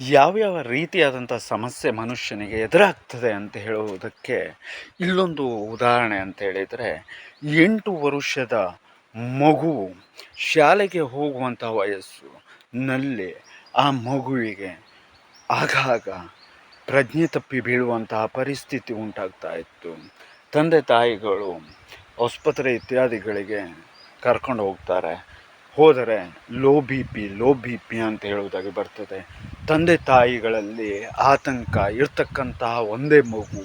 ಯಾವ್ಯಾವ ರೀತಿಯಾದಂಥ ಸಮಸ್ಯೆ ಮನುಷ್ಯನಿಗೆ ಎದುರಾಗ್ತದೆ ಅಂತ ಹೇಳುವುದಕ್ಕೆ ಇಲ್ಲೊಂದು ಉದಾಹರಣೆ ಅಂತ ಹೇಳಿದರೆ, ಎಂಟು ವರುಷದ ಮಗು ಶಾಲೆಗೆ ಹೋಗುವಂಥ ವಯಸ್ಸು ನಲ್ಲಿ ಆ ಮಗುವಿಗೆ ಆಗಾಗ ಪ್ರಜ್ಞೆ ತಪ್ಪಿ ಬೀಳುವಂತಹ ಪರಿಸ್ಥಿತಿ ಉಂಟಾಗ್ತಾ ಇತ್ತು. ತಂದೆ ತಾಯಿಗಳು ಆಸ್ಪತ್ರೆ ಇತ್ಯಾದಿಗಳಿಗೆ ಕರ್ಕೊಂಡು ಹೋಗ್ತಾರೆ. ಹೋದರೆ low B P, low B P ಅಂತ ಹೇಳುವುದಾಗಿ ಬರ್ತದೆ. ತಂದೆ ತಾಯಿಗಳಲ್ಲಿ ಆತಂಕ ಇರ್ತಕ್ಕಂತಹ ಒಂದೇ ಮಗು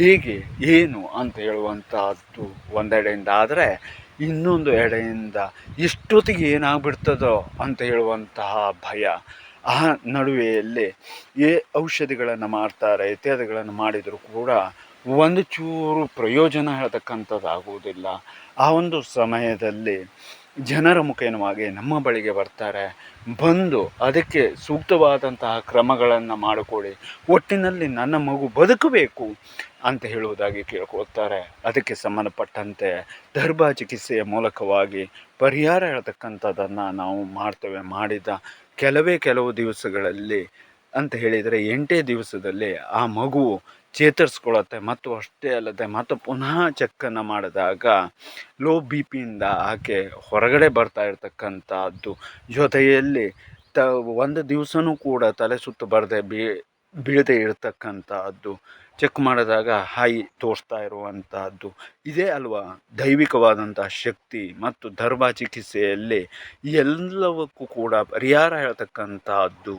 ಹೇಗೆ, ಏನು ಅಂತ ಹೇಳುವಂತಹದ್ದು ಒಂದೆಡೆಯಿಂದ ಆದರೆ ಇನ್ನೊಂದು ಎಡೆಯಿಂದ ಎಷ್ಟೊತ್ತಿಗೆ ಏನಾಗ್ಬಿಡ್ತದೋ ಅಂತ ಹೇಳುವಂತಹ ಭಯ. ಆ ನಡುವೆಯಲ್ಲಿ ಏ ಔಷಧಿಗಳನ್ನು ಮಾಡ್ತಾರೆ, ಇತ್ಯಾದಿಗಳನ್ನು ಮಾಡಿದರೂ ಕೂಡ ಒಂದು ಚೂರು ಪ್ರಯೋಜನ ಹೇಳ್ತಕ್ಕಂಥದ್ದಾಗುವುದಿಲ್ಲ. ಆ ಒಂದು ಸಮಯದಲ್ಲಿ ಜನರ ಮುಖೇನವಾಗಿ ನಮ್ಮ ಬಳಿಗೆ ಬರ್ತಾರೆ. ಬಂದು ಅದಕ್ಕೆ ಸೂಕ್ತವಾದಂತಹ ಕ್ರಮಗಳನ್ನು ಮಾಡಿಕೊಡಿ. ಒಟ್ಟಿನಲ್ಲಿ ನನ್ನ ಮಗು ಬದುಕಬೇಕು ಅಂತ ಹೇಳುವುದಾಗಿ ಕೇಳ್ಕೊಳ್ತಾರೆ. ಅದಕ್ಕೆ ಸಂಬಂಧಪಟ್ಟಂತೆ ದರ್ಭ ಚಿಕಿತ್ಸೆಯ ಮೂಲಕವಾಗಿ ಪರಿಹಾರ ಹೇಳ್ತಕ್ಕಂಥದ್ದನ್ನು ನಾವು ಮಾಡ್ತೇವೆ. ಮಾಡಿದ ಕೆಲವೇ ಕೆಲವು ದಿವಸಗಳಲ್ಲಿ ಅಂತ ಹೇಳಿದರೆ ಎಂಟೇ ದಿವಸದಲ್ಲಿ ಆ ಮಗು ಚೇತರಿಸ್ಕೊಳ್ಳುತ್ತೆ. ಮತ್ತು ಅಷ್ಟೇ ಅಲ್ಲದೆ ಮತ್ತು ಪುನಃ ಚೆಕ್ಕನ್ನು ಮಾಡಿದಾಗ ಲೋ ಬಿ ಪಿಯಿಂದ ಆಕೆ ಹೊರಗಡೆ ಬರ್ತಾ ಇರ್ತಕ್ಕಂಥದ್ದು. ಜೊತೆಯಲ್ಲಿ ತ ಒಂದು ದಿವಸನೂ ಕೂಡ ತಲೆ ಸುತ್ತು ಬರದೆ ಬೀಳದೆ ಇರತಕ್ಕಂಥದ್ದು. ಚೆಕ್ ಮಾಡಿದಾಗ ಹಾಯಿ ತೋರಿಸ್ತಾ ಇರುವಂತಹದ್ದು ಇದೇ ಅಲ್ವಾ? ದೈವಿಕವಾದಂಥ ಶಕ್ತಿ ಮತ್ತು ಧರ್ಮ ಚಿಕಿತ್ಸೆಯಲ್ಲಿ ಎಲ್ಲವಕ್ಕೂ ಕೂಡ ಪರಿಹಾರ ಹೇಳ್ತಕ್ಕಂಥದ್ದು.